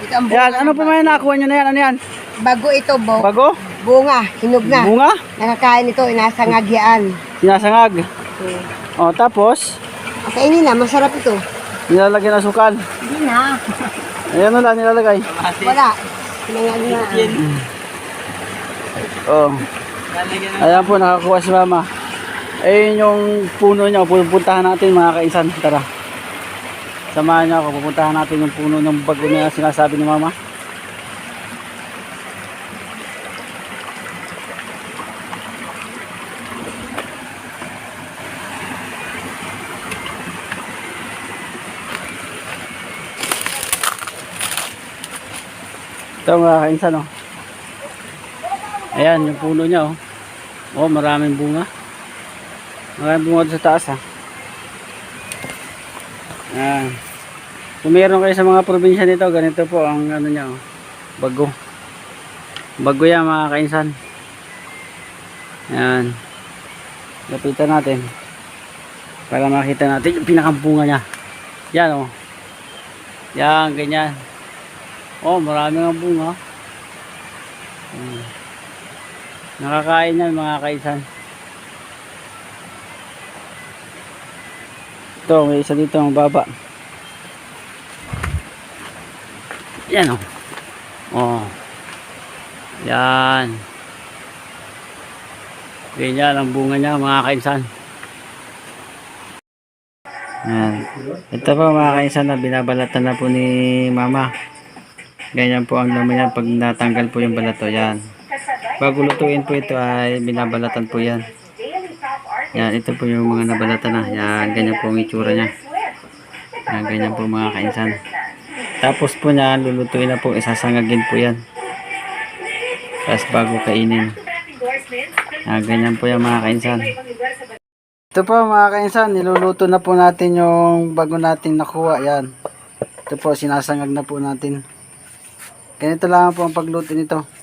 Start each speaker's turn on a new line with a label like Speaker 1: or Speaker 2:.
Speaker 1: Ito ang bunga.
Speaker 2: Yan, ano pa may nakuha nyo na yan? Ano yan?
Speaker 1: Bago ito, bo.
Speaker 2: Bago?
Speaker 1: Bunga, hinog na.
Speaker 2: Bunga?
Speaker 1: Nakakain ito, nasa ngagyaan.
Speaker 2: Sinasangag. O, tapos,
Speaker 1: Kainin na, masarap ito.
Speaker 2: nilalagyan ng sukal.
Speaker 1: Hindi na.
Speaker 2: Ayan na lang nilalagay.
Speaker 1: Wala. Pinangag na.
Speaker 2: Oh. Ayan po, nakakuha si mama. Ayun yung puno niya. Pupuntahan natin mga kainsan. Tara. Samahan niyo ako. Pupuntahan natin yung puno ng bago na sinasabi ni mama. Ito mga kainsan oh. Ayan, yung puno niya oh. Oh, maraming bunga. Maraming bunga sa taas ha. Ayan. Kung meron kayo sa mga probinsya nito, ganito po ang ano niya oh. Bago. Bago yan mga kainsan. Ayan. Lapitan natin. Para makita natin yung pinakampunga niya. Yan oh. Yan, ganyan. Oh, marami ng bunga. Hmm. Nakakain yan mga kaisan. Ito, may isa dito ang baba. Yan o. Oh. Yan. Ganyan ang bunga niya mga kaisan. Yan. Ito po mga kaisan na binabalatan na po ni mama. Ganyan po ang laman yan pag natanggal po yung balato. Yan. Bago lutuin po ito ay binabalatan po yan. Yan, ito po yung mga nabalatan na. Yan, ganyan po ang itsura niya. Yan, ganyan po mga kainsan. Tapos po niya, lulutuin na po, isasangagin po yan. Tapos bago kainin. Yan, ganyan po yan mga kainsan. Ito po mga kainsan, niluluto na po natin yung bago natin nakuha. Yan. Ito po, sinasangag na po natin. Ganito lang po ang pagluto nito.